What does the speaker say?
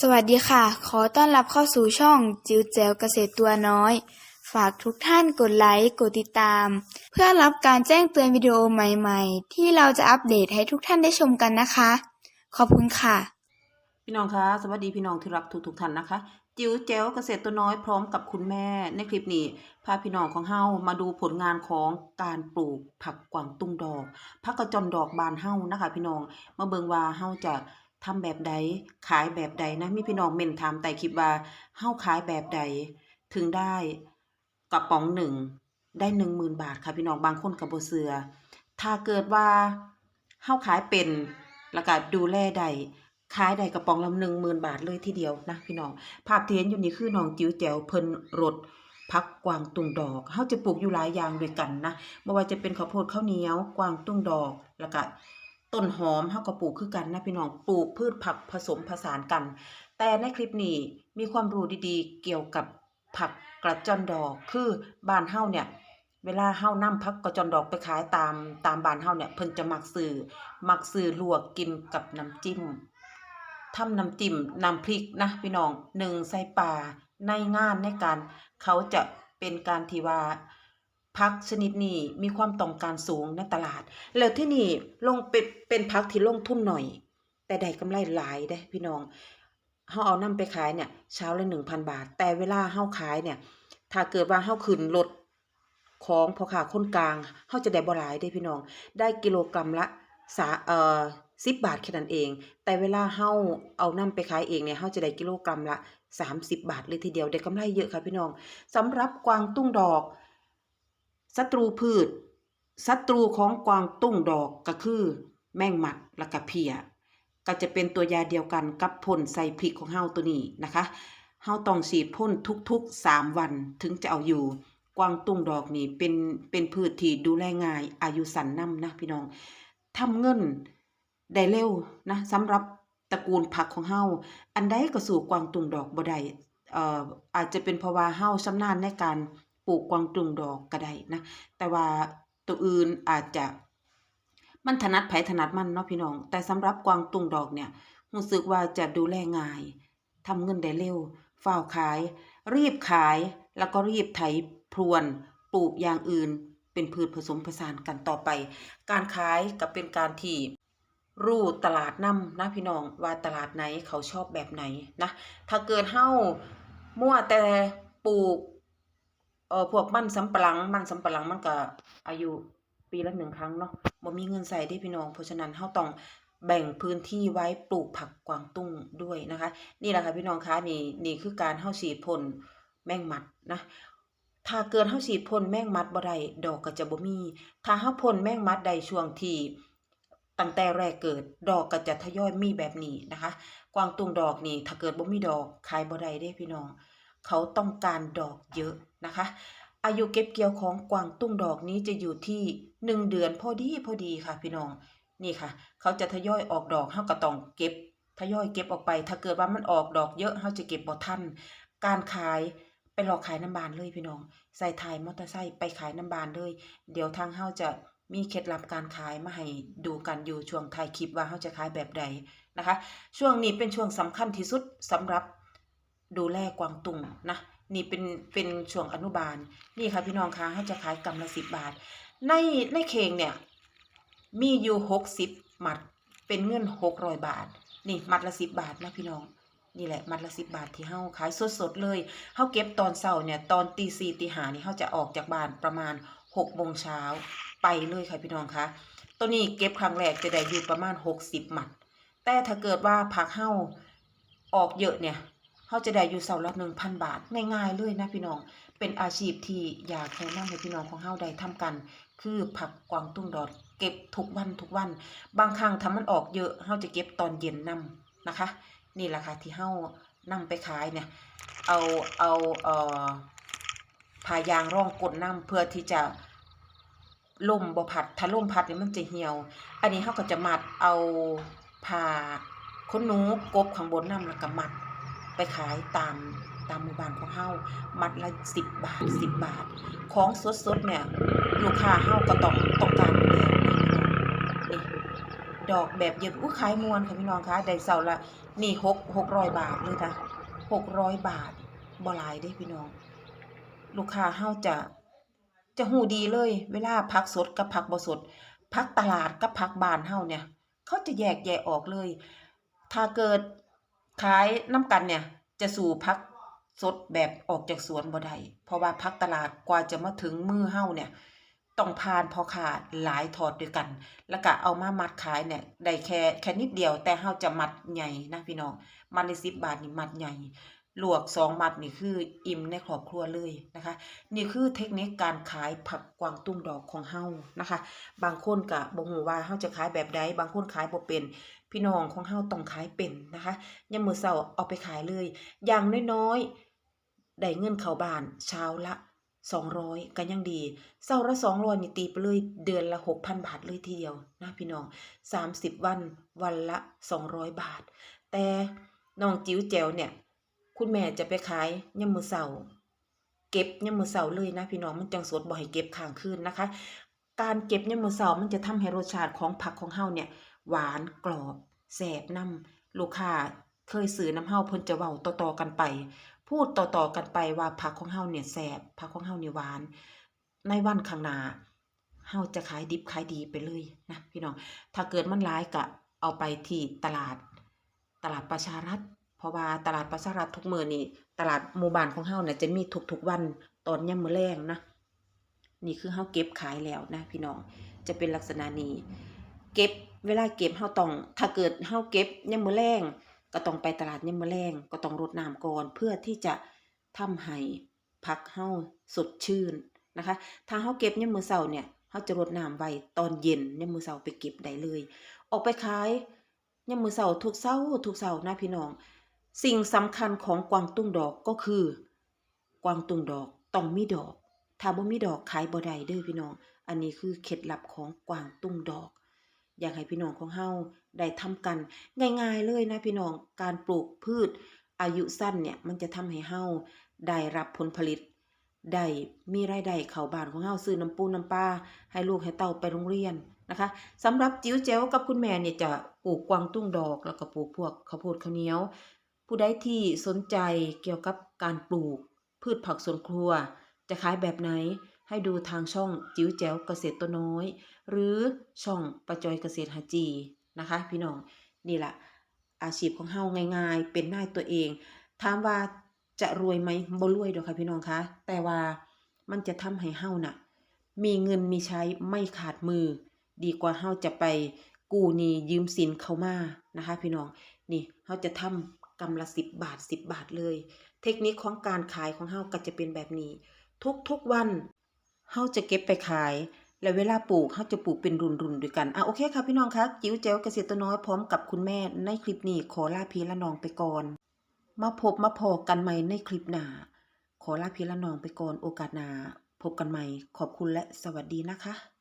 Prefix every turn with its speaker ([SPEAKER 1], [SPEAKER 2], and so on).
[SPEAKER 1] สวัสดีค่ะ ขอต้อนรับเข้าสู่ช่องจิ๋วแจ๋วเกษตรตัวน้อย ฝากทุกท่านกดไลค์ กดติดตาม เพื่อรับการแจ้งเตือนวิดีโอใหม่ๆ ที่เราจะอัปเดตให้ทุกท่านได้ชมกันนะคะ ขอบคุณค่ะ
[SPEAKER 2] พี่น้องคะสวัสดีพี่น้องที่รักทุกทุกๆท่านนะคะ จิ๋วแจ๋วเกษตรตัวน้อยพร้อมกับคุณแม่ในคลิปนี้พาพี่น้องของเฮามาดูผลงานของการปลูกผักกวางตุ้งดอกผักกระจอนดอกบานเฮานะคะ พี่น้องมาเบิงว่าเฮาจะ ทำแบบใด ขายแบบใดนะ มีพี่น้องเม่นถามแต่คลิปว่าเฮาขายแบบใด ถึงได้กระป๋องหนึ่งได้หนึ่งหมื่นบาทค่ะพี่น้องบางคนกับโบเสือ ถ้าเกิดว่าเฮาขายเป็นแล้วก็ดูแลได้ขายได้กระป๋องละหนึ่งหมื่นบาทเลยทีเดียวนะพี่น้อง ภาพเที่เห็นอยู่นี้คือน้องจิ๋วแจ๋วเพิ่นรดพักกวางตุ้งดอกเฮาจะปลูกอยู่หลายอย่างด้วยกันนะบ่ว่าจะเป็นข้าวโพดข้าวเหนียว กวางตุ้งดอกแล้วก็ ต้นหอมเฮาก็ปลูกคือกันนะพี่น้องปลูกพืชผักผสมผสานกัน แต่ในคลิปนี้มีความรู้ดีๆ เกี่ยวกับผักกระจอนดอกคือบ้านเฮาเนี่ยเวลาเฮานำผักกระจอนดอกไปขายตามตามบ้านเฮาเนี่ยเพิ่นจะมักซื้อมักซื้อลวกกินกับน้ำจิ้มทำน้ำจิ้มน้ำพริกนะพี่น้องหนึ่งใส่ปลาในงานในการเขาจะเป็นการที่ว่า พักชนิดนี้มีความต้องการสูงในตลาด แล้วที่นี่ลงเป็นเป็นพักที่ลงทุนหน่อย แต่ได้กำไรหลายเด้พี่น้องเฮาเอานำไปขายเนี่ยเช้าละ1,000บาท แต่เวลาเฮาขายเนี่ย ถ้าเกิดว่าเฮาขึ้นรถของพอค้าคนกลางเฮาจะได้บ่หลายเด้พี่น้อง ได้กิโลกรัมละสาเอ่อ10บบาทแค่นั้นเอง แต่เวลาเฮาเอานำไปขายเองเนี่ยเฮาจะได้กิโลกรัมละ 30 บาทเลยทีเดียวได้กำไรเยอะค่ะพี่น้องสำหรับกวางตุ้งดอก ศัตรูพืชศัตรูของกวางตุ้งดอกก็คือ แมงมัดและก็เพีย ก็จะเป็นตัวยาเดียวกันกับพ่นใส่พริกของเฮาตัวนี้นะคะเฮาต้องฉีดพ่นทุกๆ 3 วันถึงจะเอาอยู่ กวางตุ้งดอกนี่เป็นเป็นพืชที่ดูแลง่ายอายุสั้นนํนะพี่น้องทำเงินได้เร็วนะสำหรับตระกูลผักของเฮาอันใดก็สู่กวางตุ้งดอกบ่ได้เอ่ออาจจะเป็นเพราะว่าเฮาชำนาญในการ ปลูกกวางตุ้งดอกก็ได้นะ แต่ว่าตัวอื่นอาจจะมันถนัดไผถนัดมันเนาะพี่น้อง แต่สำหรับกวางตุ้งดอกเนี่ยรู้สึกว่าจะดูแลง่ายทำเงินได้เร็วฝ้าขาย รีบขายแล้วก็รีบไถพรวนปลูกอย่างอื่น เป็นพืชผสมผสานกันต่อไป การขายก็เป็นการที่รู้ตลาดนํนะพี่น้องว่าตลาดไหนเขาชอบแบบไหนนะถ้าเกิดเฮ้ามั่วแต่ปลูก เออพวกมันสำปะหลังมันสำปะหลังมันก็อายุปีละหนึ่งครั้งเนาะบ่มีเงินใส่ได้พี่น้อง เพราะฉะนั้นเฮาต้องแบ่งพื้นที่ไว้ปลูกผักกวางตุ้งด้วยนะคะ นี่แหละค่ะพี่น้องคะนี่นี่คือการเฮาฉีดพ่นแมงมัดนะถ้าเกิดเฮาฉีดพ่นแมงมัดบ่ได้ดอกก็จะบ่มี ถ้าเฮาพ่นแมงมัดได้ช่วงที่ตั้งแต่แรกเกิดดอกก็จะทยอยมีแบบนี้นะคะ กวางตุ้งดอกนี่ถ้าเกิดบ่มีดอกขายบ่ได้เด้พี่น้อง เขาต้องการดอกเยอะ นะคะ อายุเก็บเกี่ยวของกวางตุ้งดอกนี้จะอยู่ที่หนึ่งเดือนพอดีพอดีค่ะพี่น้องนี่ค่ะ เขาจะทยอยออกดอกเฮาก็ต้องเก็บทยอยเก็บออกไป ถ้าเกิดว่ามันออกดอกเยอะเฮาจะเก็บบ่ทันการขายไปหลอกขายน้ำบานเลยพี่น้อง ใส่ถ่ายมอเตอร์ไซค์ไปขายน้ำบานเลย เดี๋ยวทางเฮาจะมีเคล็ดลับการขายมาให้ดูกันอยู่ช่วงท้ายคลิปว่าเฮาจะขายแบบใดนะคะ ช่วงนี้เป็นช่วงสำคัญที่สุดสำหรับดูแลกวางตุ้งนะ นี่เป็นเป็นช่วงอนุบาล นี่ค่ะพี่น้องคะให้จะขายกำละสิบบาท ในในเข่งเนี่ย มีอยู่หกสิบหมัดเป็นเงินหกร้อยบาท นี่หมัดละสิบบาทนะพี่น้องนี่แหละมัดละสิบบาทที่เฮาขายสดๆเลยเฮาเก็บตอนเช้าเนี่ยตอนตีสี่ตีห้านี่เฮาจะออกจากบ้านประมาณหกโมงเช้าไปเลยค่ะพี่น้องคะตัวนี้เก็บครั้งแรกจะได้อยู่ประมาณหกสิบหมัด แต่ถ้าเกิดว่าผักเฮาออกเยอะเนี่ย เขาจะได้อยู่เสาละหนึ่งพันบาทง่ายๆเลยนะพี่น้อง เป็นอาชีพที่อยากให้นำให้พี่น้องของเฮาได้ทำกัน คือผักกวางตุ้งดอกเก็บทุกวันทุกวัน บางครั้งถ้ามันออกเยอะเฮาจะเก็บตอนเย็นนํนะคะ นี่แหละค่ะที่เฮานำไปขายเนี่ย เอาเอาเอ่อผ้ายางร่องก้นน้ำเพื่อที่จะล่มบ่พัด ถ้าล่มพัดเนี่ยมันจะเหี่ยว อันนี้เฮาก็จะมัดเอาผ้าขนหนูกบข้างบนน้ำแล้วก็มัด ไปขายตามตามหมู่บ้านของเฮามัดละสิบบาทสิบบาท ของสดๆเนี่ย ลูกค้าเฮาก็ต้องต้องการอยู่แล้วนี่ดอกแบบเยอะอู้ขายมวนค่ะพี่น้องคะได้เสาละนี่หกหกร้อยบาทเลยจ้ะหกร้อยบาทบ่หลายเด้พี่น้อง ลูกค้าเฮาจะจะหูดีเลย เวลาผักสดกับผักบสดผักตลาดกับผักบานเฮาเนี่ย เขาจะแยกแยะออกเลย ถ้าเกิด ขายน้ำกันเนี่ย จะสู่ผักสดแบบออกจากสวนบ่ได้เพราะว่าผักตลาดกว่าจะมาถึงมือเฮาเนี่ย ต้องผ่านพอขาดหลายถอดด้วยกัน แล้วก็เอามามัดขายเนี่ยได้แค่แค่นิดเดียวแต่เฮาจะมัดใหญ่นะพี่น้องมัดใน10บาทนี่มัดใหญ่ลวกสองมัดนี่คืออิ่มในครอบครัวเลยนะคะ นี่คือเทคนิคการขายผักกวางตุ้งดอกของเฮานะคะ บางคนก็บ่ฮู้ว่าเฮาจะขายแบบใดบางคนขายบ่เป็น พี่น้องของเฮาต้องขายเป็นนะคะยามมื้อเช้าเอาไปขายเลย อย่างน้อยๆได้เงินเข้าบ้านเช้าละ200ก็ยังดีเช้าละ200นี่ตีไปเลยเดือนละ6,000บาทเลยทีเดียวนะพี่น้อง30วันวันละ200บาท แต่น้องจิ๋วแจ๋วเนี่ย คุณแม่จะไปขายยามมื้อเช้าเก็บยามมื้อเช้าเลยนะพี่น้องมันจังสดบ่ให้เก็บค้างคืนนะคะ การเก็บยามมื้อเช้ามันจะทำให้รสชาติของผักของเฮาเนี่ย หวานกรอบแซ่บนํลูกค้าเคยซื้อน้ำเฮาเพิ่นจะเว้าต่อๆกันไป พูดต่อๆกันไปว่าผักของเฮาเนี่ยแซ่บผักของเฮาเนี่ยหวาน ในวันข้างหน้าเฮาจะขายดิบขายดีไปเลยนะพี่น้องถ้าเกิดมันหลายก็เอาไปที่ตลาดตลาดประชารัฐเพราะว่าตลาดประชารัฐทุกมื้อนี่ตลาดหมู่บ้านของเฮาเนี่ยจะมีทุกๆวันตอนยามมื้อแลงนะนี่คือเฮาเก็บขายแล้วนะพี่น้องจะเป็นลักษณะนี้เก็บ เวลาเก็บเฮาต้องถ้าเกิดเฮาเก็บยามมื้อแลงก็ต้องไปตลาดยามมื้อแลงก็ต้องรดน้ำก่อนเพื่อที่จะทำให้ผักเฮาสดชื่นนะคะ ถ้าเฮาเก็บยามมื้อเช้าเนี่ยเฮาจะรดน้ำไว้ตอนเย็นยามมื้อเช้าไปเก็บได้เลย ออกไปขายยามมื้อเช้าทุกเช้าทุกเช้านะพี่น้อง สิ่งสำคัญของกวางตุ้งดอกก็คือกวางตุ้งดอกต้องมีดอก ถ้าบ่มีดอกขายบ่ได้เด้อพี่น้อง อันนี้คือเคล็ดลับของกวางตุ้งดอก อยากให้พี่น้องของเฮาได้ทำกัน ง่าย ๆ เลยนะพี่น้องการปลูกพืช อายุสั้นเนี่ยมันจะทำให้เฮาได้รับผลผลิตได้มีรายได้เข้าบ้านของเฮาซื้อน้ำปูน้ำปลาให้ลูกให้เต้าไปโรงเรียนนะคะสำหรับจิ๋วแจ๋วกับคุณแม่เนี่ยจะปลูกกวางตุ้งดอกแล้วก็ปลูกพวกข้าวโพดข้าวเหนียว ผู้ใดที่สนใจเกี่ยวกับการปลูกพืชผักสวนครัว จะขายแบบไหน ให้ดูทางช่องจิ๋วแจ๋วเกษตรตัวน้อย หรือช่องประจอยเกษตรหาจีนะคะ พี่น้องนี่แหละอาชีพของเฮาง่ายๆ เป็นนายตัวเองถามว่าจะรวยไหมบ่รวยดอกค่ะพี่น้องคะแต่ว่ามันจะทำให้เฮาน่ะ มีเงินมีใช้ไม่ขาดมือ ดีกว่าเฮาจะไปกู้หนี้ยืมสินเขามานะคะ พี่น้องนี่เฮาจะทำกำละสิบบาทสิบบาทเลย เทคนิคของการขายของเฮาก็จะเป็นแบบนี้ ทุกๆวัน เฮาจะเก็บไปขาย และเวลาปลูกเฮาจะปลูกเป็นรุ่นๆด้วยกันอะโอเคค่ะพี่น้องคะจิ๋วแจ๋วเกษตรน้อยพร้อมกับคุณแม่ในคลิปนี้ขอลาพี่ละน้องไปก่อน มาพบมาพอกันใหม่ในคลิปหน้าขอลาพี่ละน้องไปก่อนโอกาสหน้าพบกันใหม่ขอบคุณและสวัสดีนะคะ